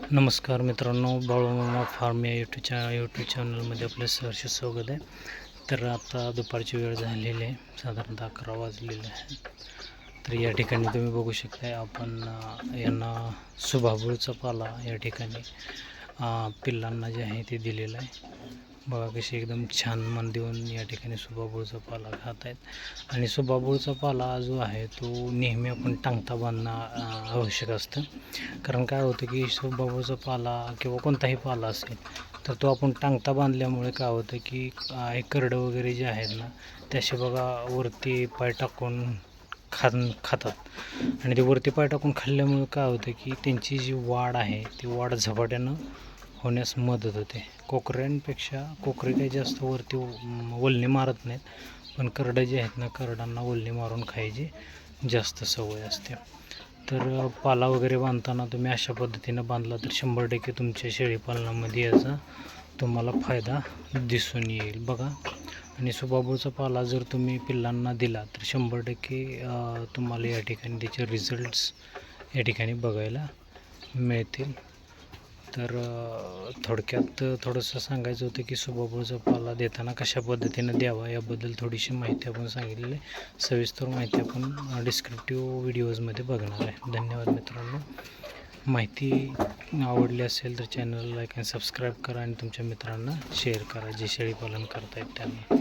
नमस्कार मित्रांनो बाळूमामा फार्म या यूट्यूब चॅ यूट्यूब चॅनलमध्ये आपलं सहर्ष स्वागत आहे. तर आता दुपारची वेळ झालेली आहे साधारणतः अकरा वाजलेले आहे तर या ठिकाणी तुम्ही बघू शकता आपण यांना सुभाबूळचा पाला या ठिकाणी पिल्लांना जे आहे ते दिलेलं आहे. बघा कशी एकदम छान मन देऊन या ठिकाणी सुभाबुळचा पाला खात आहेत. आणि सुभाबुळचा पाला जो आहे तो नेहमी आपण टांगता बांधणं आवश्यक असतं. कारण काय होतं की सुभाबुळचा पाला किंवा कोणताही पाला असेल तर तो आपण टांगता बांधल्यामुळे काय होतं की अं, हे करडं वगैरे जे आहेत ना त्याशी बघा वरती पाय टाकून खा खातात. आणि ते वरती पाय टाकून खाल्ल्यामुळे काय होतं की त्यांची जी वाढ आहे ती वाढ झपाट्यानं होण्यास मदत होते. कोकऱ्यांपेक्षा कोकरे काही जास्त वरती वल्ली मारत नाहीत. पण करडं जे आहेत ना करडांना वल्ली मारून खायची जास्त सवय असते. तर पाला वगैरे बांधताना तुम्ही अशा पद्धतीनं बांधला तर शंभर टक्के तुमच्या शेळीपालनामध्ये याचा तुम्हाला फायदा दिसून येईल. बघा. आणि सुबाबूचा पाला जर तुम्ही पिल्लांना दिला तर शंभर टक्के तुम्हाला या ठिकाणी त्याचे रिझल्ट्स या ठिकाणी बघायला मिळतील. तर थोडक्यात थोडंसं सांगायचं होतं की सुबाबूळचा पाला देताना कशा पद्धतीनं द्यावा याबद्दल थोडीशी माहिती आपण सांगितलेली आहे. सविस्तर माहिती आपण डिस्क्रिप्टिव्ह व्हिडिओजमध्ये बघणार आहे. धन्यवाद मित्रांनो. माहिती आवडली असेल तर चॅनलला लाईक आणि सबस्क्राईब करा आणि तुमच्या मित्रांना शेअर करा जे शेळी पालन करतायत त्यांना.